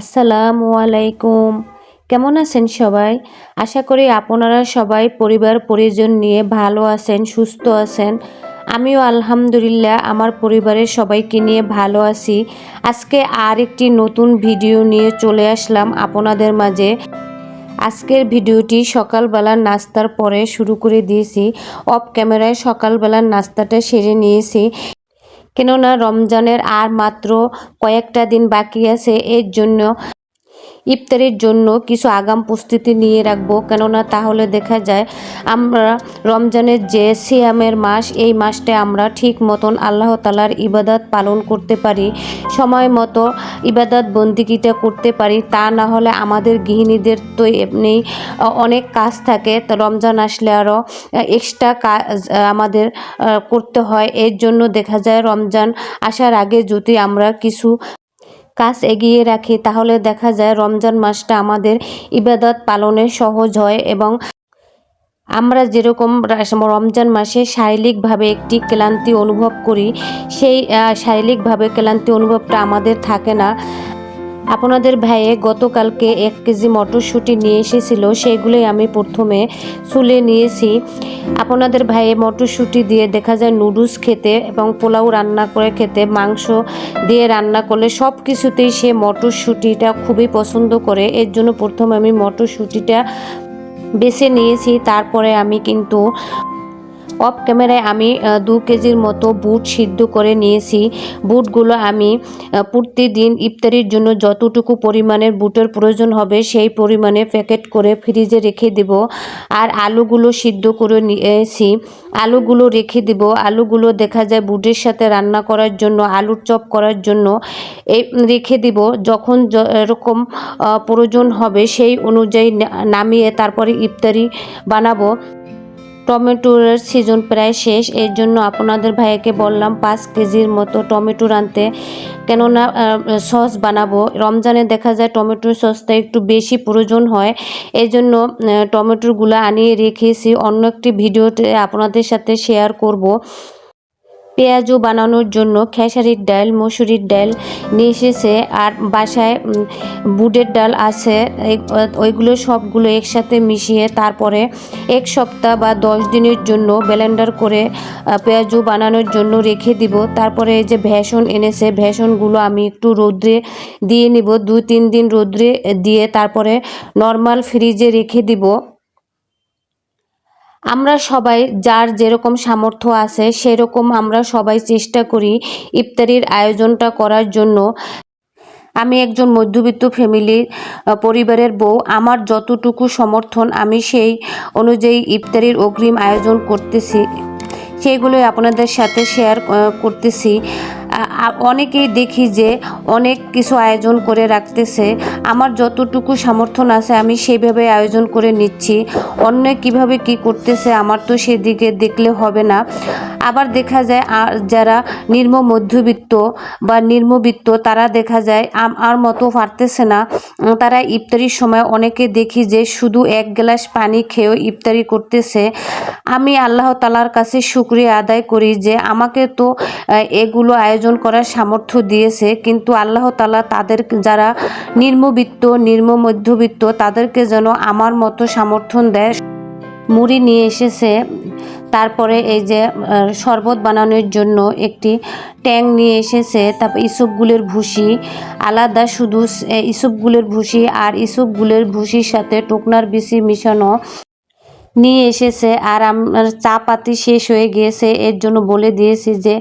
আসসালামু আলাইকুম। কেমন আছেন সবাই? আশা করি আপনারা সবাই পরিবার পরিজন নিয়ে ভালো আছেন, সুস্থ আছেন। আমিও আলহামদুলিল্লাহ, আমার পরিবারের সবাইকে নিয়ে ভালো আছি। আজকে আর একটি নতুন ভিডিও নিয়ে চলে আসলাম আপনাদের মাঝে। আজকের ভিডিওটি সকালবেলার নাস্তার পরে শুরু করে দিয়েছি। অফ ক্যামেরায় সকালবেলার নাস্তাটা সেরে নিয়েছি। কেননা রমজানের আর মাত্র কয়েকটা দিন বাকি আছে এর জন্য ইফতারের জন্য কিছু আগাম প্রস্তুতি নিয়ে রাখব। কেননা তাহলে দেখা যায় আমরা রমজানের যে সিয়ামের মাস, এই মাসটা আমরা ঠিক মতন আল্লাহ তালার ইবাদত পালন করতে পারি, সময় মতো ইবাদত বন্দিকিটা করতে পারি। তা না হলে আমাদের গৃহিণীদের তো এমনি অনেক কাজ থাকে। তো রমজান আসলে আরও এক্সট্রা কাজ আমাদের করতে হয়। এর জন্য দেখা যায় রমজান আসার আগে যদি আমরা কিছু কাজ এগিয়ে রাখি, তাহলে দেখা যায় রমজান মাসটা আমাদের ইবাদত পালনে সহজ হয় এবং আমরা যেরকম রমজান মাসে শারীরিকভাবে একটি ক্লান্তি অনুভব করি, সেই শারীরিকভাবে ক্লান্তি অনুভবটা আমাদের থাকে না। আপনাদের ভাইয়ে গতকালকে এক কেজি মটরশুঁটি নিয়ে এসেছিল সেইগুলোই আমি প্রথমে চুলে নিয়েছি। আপনাদের ভাইয়ে মটরশুঁটি দিয়ে দেখা যায় নুডলস খেতে এবং পোলাও রান্না করে খেতে, মাংস দিয়ে রান্না করলে সব কিছুতেই সে মটরশুঁটিটা খুবই পছন্দ করে। এর জন্য প্রথমে আমি মটরশুঁটিটা বেছে নিয়েছি, তারপরে আমি কিন্তু অফ ক্যামেরায় আমি দু কেজির মতো বুট সিদ্ধ করে নিয়েছি। বুটগুলো আমি প্রতিদিন ইফতারির জন্য যতটুকু পরিমাণের বুটের প্রয়োজন হবে সেই পরিমাণে প্যাকেট করে ফ্রিজে রেখে দেব। আর আলুগুলো সিদ্ধ করে নিয়েছি। আলুগুলো রেখে দেব। আলুগুলো দেখা যায় বুটের সাথে রান্না করার জন্য, আলুর চপ করার জন্য এই রেখে দিব। যখন এরকম প্রয়োজন হবে সেই অনুযায়ী নামিয়ে তারপরে ইফতারি বানাবো। টমেটোর সিজন প্রায় শেষ। এর জন্য আপনাদের ভাইয়াকে বললাম পাঁচ কেজির মতো টমেটো আনতে কেননা সস বানাবো। রমজানে দেখা যায় টমেটোর সসটা একটু বেশি প্রয়োজন হয়। এই জন্য টমেটোগুলো আনিয়ে রেখেছি। অন্য একটি ভিডিওতে আপনাদের সাথে শেয়ার করব। পেঁয়াজও বানানোর জন্য খেসারির ডাল মসুরির ডাল নিয়ে এসেছে। আর বাসায় বুটের ডাল আছে। ওইগুলো সবগুলো একসাথে মিশিয়ে তারপরে এক সপ্তাহ বা দশ দিনের জন্য ব্লেন্ডার করে আহ, পেঁয়াজু বানানোর জন্য রেখে দিব। তারপরে এই যে ভেষণ এনেছে ভেষণগুলো আমি একটু রোদ্রে দিয়ে নিব। দুই তিন দিন রোদ্রে দিয়ে তারপরে নর্মাল ফ্রিজে রেখে দিব। আমরা সবাই যার যেরকম সামর্থ্য আছে, সেরকম আমরা সবাই চেষ্টা করি ইফতারির আয়োজনটা করার জন্য। আমি একজন মধ্যবিত্ত ফ্যামিলির পরিবারের বউ। আমার যতটুকু সমর্থন, আমি সেই অনুযায়ী ইফতারির অগ্রিম আয়োজন করতেছি। সেইগুলোই আপনাদের সাথে শেয়ার করতেছি। অনেকেই দেখি যে অনেক কিছু আয়োজন করে রাখতেছে। আমার যতটুকু সমর্থন আছে আমি সেইভাবে আয়োজন করে নিচ্ছি। অন্য কীভাবে কি করতেছে আমার তো সেদিকে দেখলে হবে না। আবার দেখা যায় আ- যারা নিম্ন মধ্যবিত্ত বা নিম্নবিত্ত তারা দেখা যায় আমার মতো পারতেছে না। তারা ইফতারির সময় অনেকে দেখি যে শুধু এক গ্লাস পানি খেয়েও ইফতারি করতেছে। আমি আল্লাহ তালার কাছে শুক্রিয়া আদায় করি যে আমাকে তো এগুলো আয়োজন করার সামর্থ্য দিয়েছে, কিন্তু আল্লাহ তালা তাদের যারা নিম্নবিত্ত, নিম্ন মধ্যবিত্ত, তাদেরকে যেন আমার মতো সমর্থন দেয়। মুড়ি নিয়ে এসেছে, তারপরে এই যে শরবত বানানোর জন্য একটি ট্যাং নিয়ে এসেছে, তারপর ইসবগুলের ভুসি, আলাদা শুধু ইসবগুলের ভুসি আর ইসবগুলের ভুসির সাথে টোকনার বিচি মিশানো নিয়ে এসেছে। আর আমার চা পাতি শেষ হয়ে গিয়েছে, এর জন্য বলে দিয়েছি যে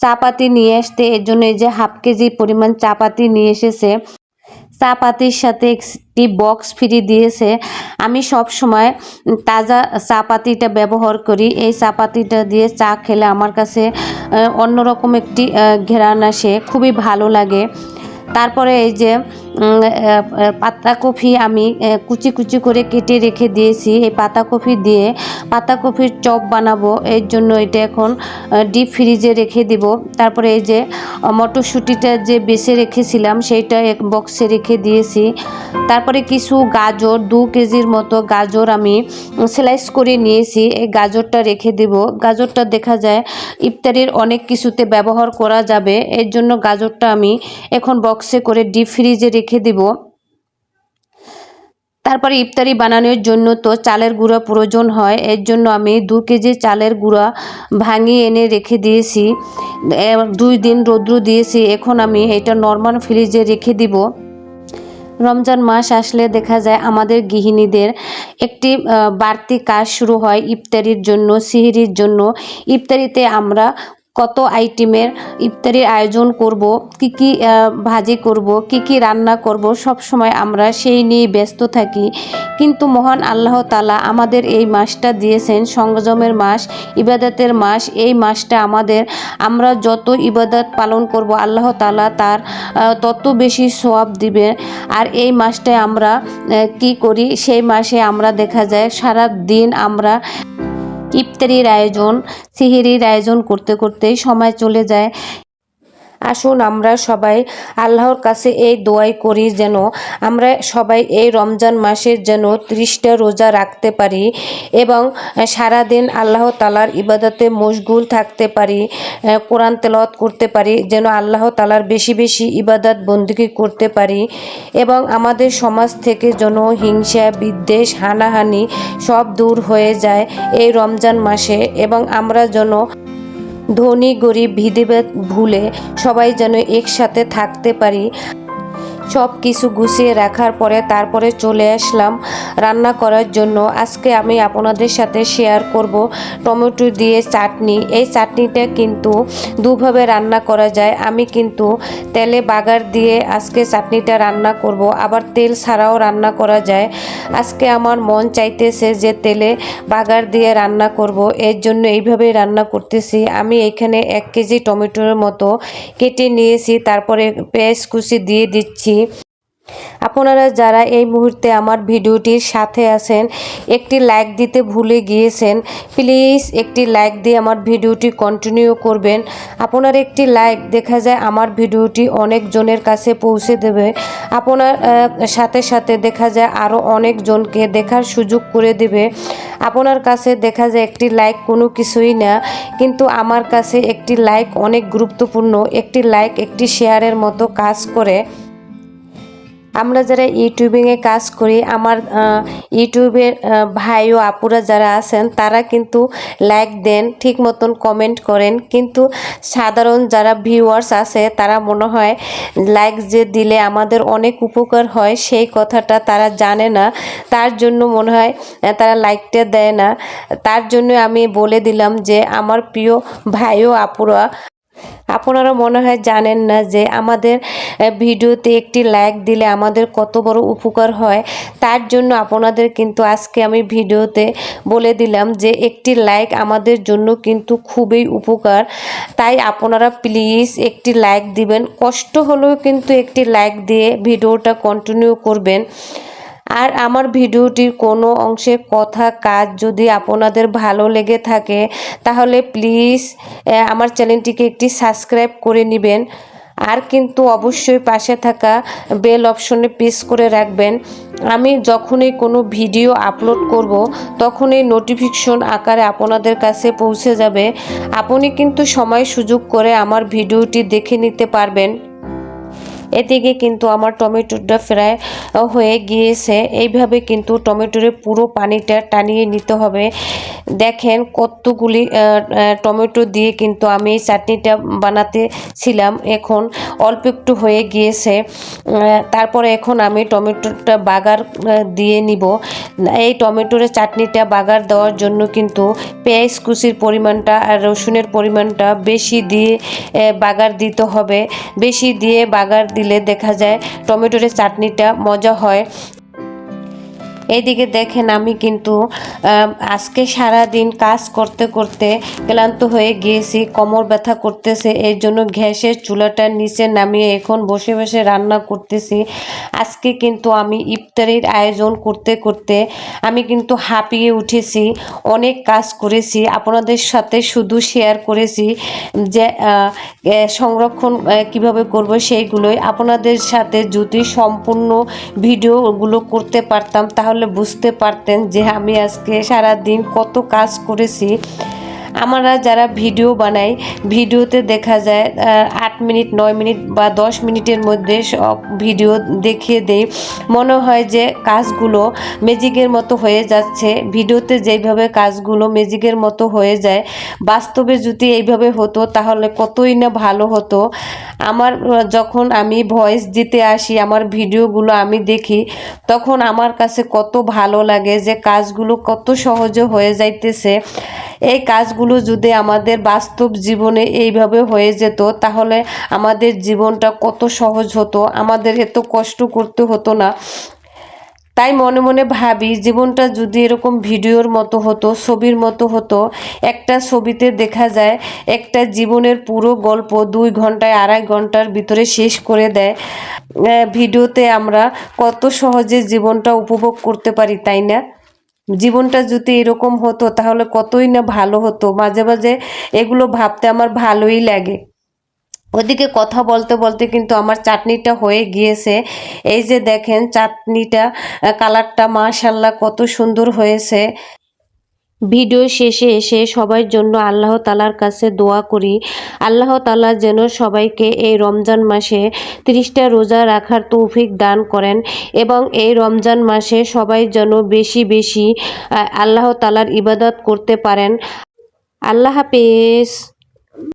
চা পাতি নিয়ে আসতে, এর জন্য এই যে হাফ কেজি পরিমাণ চাপাতি নিয়ে এসেছে। চাপাতির সাথে একটি বক্স ফ্রি দিয়েছে। আমি সব সময় তাজা চাপাতিটা ব্যবহার করি। এই চাপাতিটা দিয়ে চা খেলে আমার কাছে অন্যরকম একটি ঘেরান আসে। খুবই ভালো লাগে। তারপরে এই যে পাতাকপি আমি কুচি কুচি করে কেটে রেখে দিয়েছি। এই পাতাকপি দিয়ে পাতাকপির চপ বানাবো। এর জন্য এটা এখন ডিপ ফ্রিজে রেখে দিব। তারপরে এই যে মটরশুঁটিটা যে বেছে রেখেছিলাম, সেইটা এক বক্সে রেখে দিয়েছি। তারপরে কিছু গাজর, দু কেজির মতো গাজর আমি স্লাইস করে নিয়েছি। এই গাজরটা রেখে দেব। গাজরটা দেখা যায়, ইফতারির অনেক কিছুতে ব্যবহার করা যাবে। এর জন্য গাজরটা আমি এখন বক্সে করে ডিপ ফ্রিজে রেখে দিব। তারপরে ইফতারি বানানোর জন্য তো চালের গুঁড়া প্রয়োজন হয়, এর জন্য আমি দু কেজি চালের গুঁড়া ভাঙিয়ে এনে রেখে দিয়েছি। দুই দিন রৌদ্র দিয়েছি, এখন আমি এটা নর্মাল ফ্রিজে রেখে দিব। রমজান মাস আসলে দেখা যায় আমাদের গৃহিণীদের একটি বাড়তি কাজ শুরু হয় ইফতারির জন্য, সিহিরির জন্য। ইফতারিতে আমরা কত আইটেমের ইফতারির আয়োজন করব, কি কি ভাজি করব, কি কি রান্না করব, সব সময় আমরা সেই নিয়ে ব্যস্ত থাকি। কিন্তু মহান আল্লাহ তালা আমাদের এই মাসটা দিয়েছেন, সংযমের মাস, ইবাদতের মাস। এই মাসটা আমাদের, আমরা যত ইবাদত পালন করব, আল্লাহ তালা তার তত বেশি সোয়াব দিবে। আর এই মাসটায় আমরা কি করি? সেই মাসে আমরা দেখা যায় সারা দিন আমরা ইফতারির আয়োজন সিহিরির আয়োজন করতে করতে সময় চলে যায়। আসুন আমরা সবাই আল্লাহর কাছে এই দোয়াই করি যেন আমরা সবাই এই রমজান মাসের যেন ত্রিশটা রোজা রাখতে পারি এবং সারাদিন আল্লাহ তালার ইবাদতে মশগুল থাকতে পারি কোরআন তেলাওয়াত করতে পারি, যেন আল্লাহ তালার বেশি বেশি ইবাদত বন্দুকি করতে পারি এবং আমাদের সমাজ থেকে যেন হিংসা, বিদ্বেষ, হানাহানি সব দূর হয়ে যায় এই রমজান মাসে এবং আমরা যেন ধনী গরিব ভিদিবেদ ভুলে সবাই যেন একসাথে থাকতে পারি। সব কিছু গুছিয়ে রাখার পরে তারপরে চলে আসলাম রান্না করার জন্য। আজকে আমি আপনাদের সাথে শেয়ার করব টমেটো দিয়ে চাটনি। এই চাটনিটা কিন্তু দুভাবে রান্না করা যায়। আমি কিন্তু তেলে বাগার দিয়ে আজকে চাটনিটা রান্না করব। আবার তেল ছাড়াও রান্না করা যায়। আজকে আমার মন চাইতেছে যে তেলে বাগার দিয়ে রান্না করব। এর জন্য এইভাবেই রান্না করতেছি। আমি এখানে এক কেজি টমেটোর মতো কেটে নিয়েছি। তারপরে পেঁয়াজ কুচি দিয়ে দিচ্ছি। আপনারা যারা এই মুহূর্তে আমার ভিডিওটির সাথে আছেন, একটি লাইক দিতে ভুলে গিয়েছেন প্লিজ একটি লাইক দিয়ে আমার ভিডিওটি কন্টিনিউ করবেন। আপনার একটি লাইক দেখা যায় আমার ভিডিওটি অনেকজনের কাছে পৌঁছে দেবে। আপনার সাথে সাথে দেখা যায় আরও অনেকজনকে দেখার সুযোগ করে দেবে। আপনার কাছে দেখা যায় একটি লাইক কোনো কিছুই না, কিন্তু আমার কাছে একটি লাইক অনেক গুরুত্বপূর্ণ। একটি লাইক একটি শেয়ারের মতো কাজ করে। আমরা যারা ইউটিউবিংয়ে কাজ করি, আমার ইউটিউবের ভাই ও আপুরা যারা আছেন, তারা কিন্তু লাইক দেন, ঠিক মতন কমেন্ট করেন। কিন্তু সাধারণ যারা ভিউয়ার্স আছে, তারা মনে হয় লাইক যে দিলে আমাদের অনেক উপকার হয়, সেই কথাটা তারা জানে না। তার জন্য মনে হয় তারা লাইকটা দেয় না। তার জন্য আমি বলে দিলাম যে, আমার প্রিয় ভাই ও আপুরা আপনারা মনে হয় জানেন না যে আমাদের ভিডিওতে একটি লাইক দিলে আমাদের কত বড় উপকার হয়। তার জন্য আপনাদের কিন্তু আজকে আমি ভিডিওতে বলে দিলাম যে একটি লাইক আমাদের জন্য কিন্তু খুবই উপকার। তাই আপনারা প্লিজ একটি লাইক দিবেন। কষ্ট হলেও কিন্তু একটি লাইক দিয়ে ভিডিওটা কন্টিনিউ করবেন। আর আমার ভিডিওটির কোনো অংশে কথা, কাজ যদি আপনাদের ভালো লেগে থাকে, তাহলে প্লিজ আমার চ্যানেলটিকে একটি সাবস্ক্রাইব করে নেবেন। আর কিন্তু অবশ্যই পাশে থাকা বেল অপশনে প্রেস করে রাখবেন। আমি যখনই কোনো ভিডিও আপলোড করব, তখনই নোটিফিকেশন আকারে আপনাদের কাছে পৌঁছে যাবে। আপনি কিন্তু সময় সুযোগ করে আমার ভিডিওটি দেখে নিতে পারবেন। এদিকে কিন্তু আমার টমেটোটা প্রায় হয়ে গিয়েছে। এইভাবে কিন্তু টমেটোর পুরো পানিটা টানিয়ে নিতে হবে। দেখেন কতগুলি টমেটো দিয়ে কিন্তু আমি চাটনিটা বানাতে ছিলাম এখন অল্প একটু হয়ে গিয়েছে। তারপরে এখন আমি টমেটোটা বাগার দিয়ে নিব। এই টমেটোর চাটনিটা বাগার দেওয়ার জন্য কিন্তু পেঁয়াজ কুচির পরিমাণটা আর রসুনের পরিমাণটা বেশি দিয়ে বাগার দিতে হবে। বেশি দিয়ে বাগার দিলে দেখা যায় টমেটোর চাটনিটা মজা হয়। এইদিকে দেখেন আমি কিন্তু আজকে সারা দিন কাজ করতে করতে ক্লান্ত হয়ে গিয়েছি, কোমর ব্যথা করতেছে এই জন্য গ্যাসের চুলাটার নিচে নামিয়ে এখন বসে বসে রান্না করতেছি। আজকে কিন্তু আমি ইফতারির আয়োজন করতে করতে আমি কিন্তু হাঁপিয়ে উঠেছি, অনেক কাজ করেছি, আপনাদের সাথে শুধু শেয়ার করেছি যে সংরক্ষণ কীভাবে করব সেইগুলোই। আপনাদের সাথে যদি সম্পূর্ণ ভিডিওগুলো করতে পারতাম তাহলে বুঝতে পারতেন যে আমি আজকে সারা দিন কত কাজ করেছি। আমরা যারা ভিডিও বানাই, ভিডিওতে দেখা যায় আট মিনিট, নয় মিনিট বা দশ মিনিটের মধ্যে সব ভিডিও দেখিয়ে দেই। মনে হয় যে কাজগুলো ম্যাজিকের মতো হয়ে যাচ্ছে। ভিডিওতে যেইভাবে কাজগুলো ম্যাজিকের মতো হয়ে যায়, বাস্তবে যদি এইভাবে হতো, তাহলে কতই না ভালো হতো। আমার, যখন আমি ভয়েস দিতে আসি, আমার ভিডিওগুলো আমি দেখি, তখন আমার কাছে কত ভালো লাগে যে কাজগুলো কত সহজে হয়ে যাইতেছে। এই কাজগুলো যদি আমাদের বাস্তব জীবনে এইভাবে হয়ে যেত, তাহলে আমাদের জীবনটা কত সহজ হতো, আমাদের এত কষ্ট করতে হতো না। তাই মনে মনে ভাবি, জীবনটা যদি এরকম ভিডিওর মতো হতো, ছবির মতো হতো, একটা ছবিতে দেখা যায়, একটা জীবনের পুরো গল্প দুই ঘন্টায়, আড়াই ঘণ্টার ভিতরে শেষ করে দেয়। ভিডিওতে আমরা কত সহজে জীবনটা উপভোগ করতে পারি, তাই না? জীবনটা যদি এরকম হতো, তাহলে কতই না ভালো হতো। মাঝে মাঝে এগুলো ভাবতে আমার ভালোই লাগে। ওদিকে কথা বলতে বলতে কিন্তু আমার চাটনিটা হয়ে গিয়েছে। এই যে দেখেন, চাটনিটা কালারটা মাশাল্লাহ কত সুন্দর হয়েছে। ভিডিও শেষে এসে সবার জন্য আল্লাহ তালার কাছে দোয়া করি। আল্লাহ তালা যেন সবাইকে এই রমজান মাসে তিরিশটা রোজা রাখার তৌফিক দান করেন এবং এই রমজান মাসে সবাই যেন বেশি বেশি আল্লাহ তালার ইবাদত করতে পারেন। আল্লাহ হাফিজ।